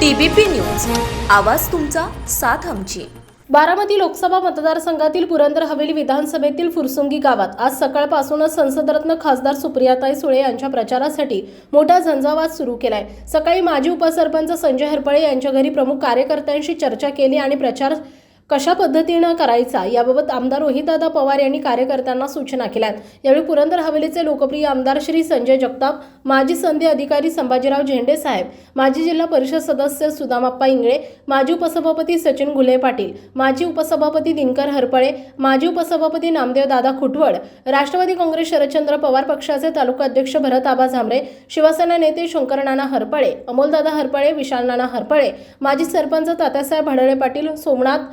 TBP news. आवाज तुमचा साथ आमची. बारामती लोकसभा मतदारसंघातील पुरंदर हवेली विधानसभेतील फुरसुंगी गावात आज सकाळपासूनच संसदरत्न खासदार सुप्रियाताई सुळे यांच्या प्रचारासाठी मोठा झंझावात सुरू केलाय. सकाळी माजी उपसरपंच संजय हरपळे यांच्या घरी प्रमुख कार्यकर्त्यांशी चर्चा केली आणि प्रचार कशा पद्धतीनं करायचा याबाबत आमदार रोहितदादा पवार यांनी कार्यकर्त्यांना सूचना केल्यात. यावेळी पुरंदर हवेलीचे लोकप्रिय आमदार श्री संजय जगताप माजी संधी अधिकारी संभाजीराव झेंडे साहेब माजी जिल्हा परिषद सदस्य सुदामाप्पा इंगळे माजी उपसभापती सचिन गुले पाटील माजी उपसभापती दिनकर हरपळे माजी उपसभापती नामदेव दादा खुटवड राष्ट्रवादी काँग्रेस शरदचंद्र पवार पक्षाचे तालुका अध्यक्ष भरत आबा झांबरे शिवसेना नेते शंकर नाना हरपळे अमोलदादा हरपळे विशालनाना हरपळे माजी सरपंच तात्यासाहेब भडळे पाटील सोमनाथ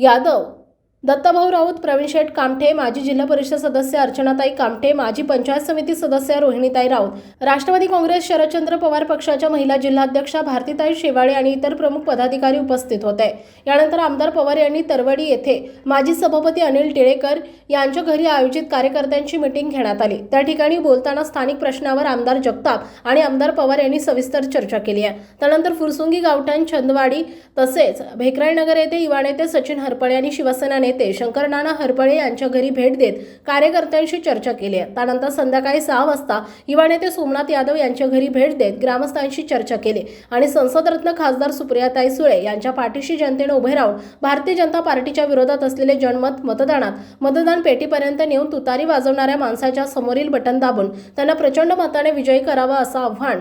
यादव. दत्ताभाऊ राऊत प्रवीण शेठ कामठे माजी जिल्हा परिषद सदस्य अर्चनाताई कामठे माजी पंचायत समिती सदस्य रोहिणीताई राऊत राष्ट्रवादी काँग्रेस शरदचंद्र पवार पक्षाच्या महिला जिल्हाध्यक्षा भारतीताई शेवाळे आणि इतर प्रमुख पदाधिकारी उपस्थित होते. यानंतर आमदार पवार यांनी तरवडी येथे माजी सभापती अनिल टिळेकर यांच्या घरी आयोजित कार्यकर्त्यांची मिटिंग घेण्यात आली. त्या ठिकाणी बोलताना स्थानिक प्रश्नावर आमदार जगताप आणि आमदार पवार यांनी सविस्तर चर्चा केली आहे. त्यानंतर फुरसुंगी गावठाण चंदवाडी तसेच भेकराईनगर येथे इवाणे येथे सचिन हरपळे आणि शिवसेना नेते शंकरनाना हरपळे यांच्या घरी भेट देत कार्यकर्त्यांशी चर्चा केली. आहे त्यानंतर संध्याकाळी सहा वाजता युवा नेते सोमनाथ यादव यांच्या घरी भेट देत ग्रामस्थांशी चर्चा केली आणि संसदरत्न खासदार सुप्रियाताई सुळे यांच्या पाठीशी जनतेने उभे राहून भारतीय जनता पार्टीच्या विरोधात असलेले जनमत मतदानात मतदान पेटीपर्यंत नेऊन तुतारी वाजवणाऱ्या माणसाच्या समोरील बटन दाबून त्यांना प्रचंड मताने विजयी करावा असं आव्हान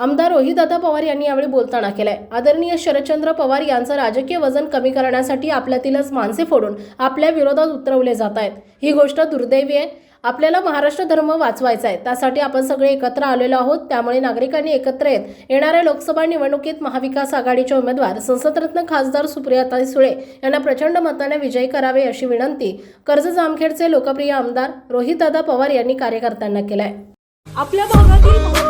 आमदार रोहितदादा पवार यांनी यावेळी बोलताना केलंय. आदरणीय शरदचंद्र पवार यांचं राजकीय वजन कमी करण्यासाठी आपल्यातीलच माणसे फोडून आपल्या विरोधात उतरवले जात आहेत. ही गोष्ट दुर्दैवी आहे. आपल्याला महाराष्ट्र धर्म वाचवायचा आहे. त्यासाठी आपण सगळे एकत्र आलेलो आहोत. त्यामुळे नागरिकांनी एकत्र येत येणाऱ्या लोकसभा निवडणुकीत महाविकास आघाडीचे उमेदवार संसदरत्न खासदार सुप्रियाताई सुळे यांना प्रचंड मताने विजयी करावे अशी विनंती कर्ज जामखेडचे लोकप्रिय आमदार रोहितदादा पवार यांनी कार्यकर्त्यांना केलाय. आपल्या भागातील